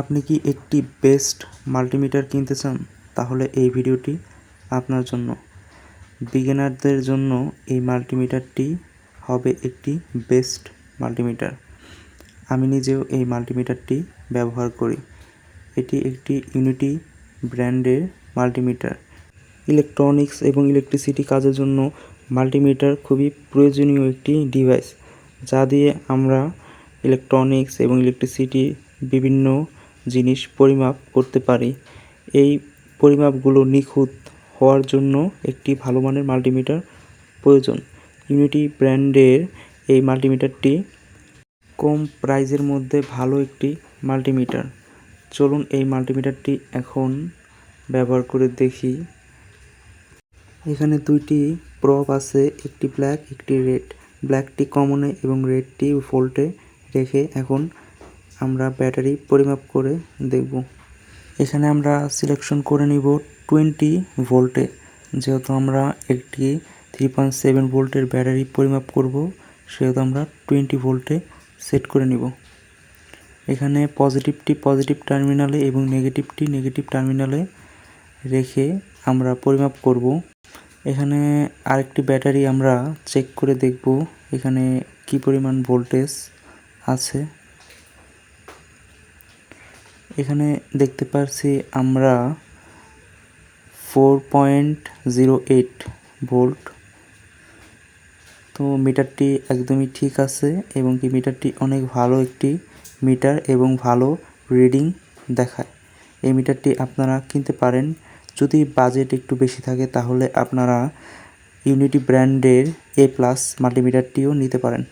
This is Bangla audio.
আপনি কি একটি বেস্ট মাল্টিমিটার কিনতে চান? তাহলে এই ভিডিওটি আপনার জন্য। বিগিনারদের জন্য এই মাল্টিমিটারটি হবে একটি বেস্ট মাল্টিমিটার। আমি নিজেও এই মাল্টিমিটারটি ব্যবহার করি। এটি একটি ইউনিটি ব্র্যান্ডের মাল্টিমিটার। ইলেকট্রনিক্স এবং ইলেকট্রিসিটি কাজের জন্য মাল্টিমিটার খুবই প্রয়োজনীয় একটি ডিভাইস, যা দিয়ে আমরা ইলেকট্রনিক্স এবং ইলেকট্রিসিটি বিভিন্ন জিনিস পরিমাপ করতে পারি। এই পরিমাপগুলো নিখুঁত হওয়ার জন্য একটি ভালো মানের মাল্টিমিটার প্রয়োজন। ইউনিটি ব্র্যান্ডের এই মাল্টিমিটারটি কম প্রাইজের মধ্যে ভালো একটি মাল্টিমিটার। চলুন এই মাল্টিমিটারটি এখন ব্যবহার করে দেখি। এখানে দুইটি প্রপ আছে, একটি ব্ল্যাক, একটি রেড। ব্ল্যাকটি কমনে এবং রেডটি ফোল্টে রেখে এখন আমরা ব্যাটারি পরিমাপ করে দেখব। এখানে আমরা সিলেকশন করে নিব টোয়েন্টি ভোল্টে যেহেতু আমরা একটি থ্রি পয়েন্ট সেভেন ভোল্টের ব্যাটারি পরিমাপ করব, সেহেতু আমরা টোয়েন্টি ভোল্টে সেট করে নিব। এখানে পজিটিভটি পজিটিভ টার্মিনালে এবং নেগেটিভটি নেগেটিভ টার্মিনালে রেখে আমরা পরিমাপ করব। এখানে আরেকটি ব্যাটারি আমরা চেক করে দেখব, এখানে কি পরিমাণ ভোল্টেজ আছে। এখানে দেখতে পারছি আমরা four point zero eight volt তো মিটারটি একদমই ঠিক আছে এবং কি মিটারটি অনেক ভালো একটি মিটার এবং ভালো রিডিং দেখায়। এই মিটারটি আপনারা কিনতে পারেন। যদি বাজেট একটু বেশি থাকে তাহলে আপনারা ইউনিটি ব্র্যান্ডের এ প্লাস মাল্টিমিটারটিও নিতে পারেন।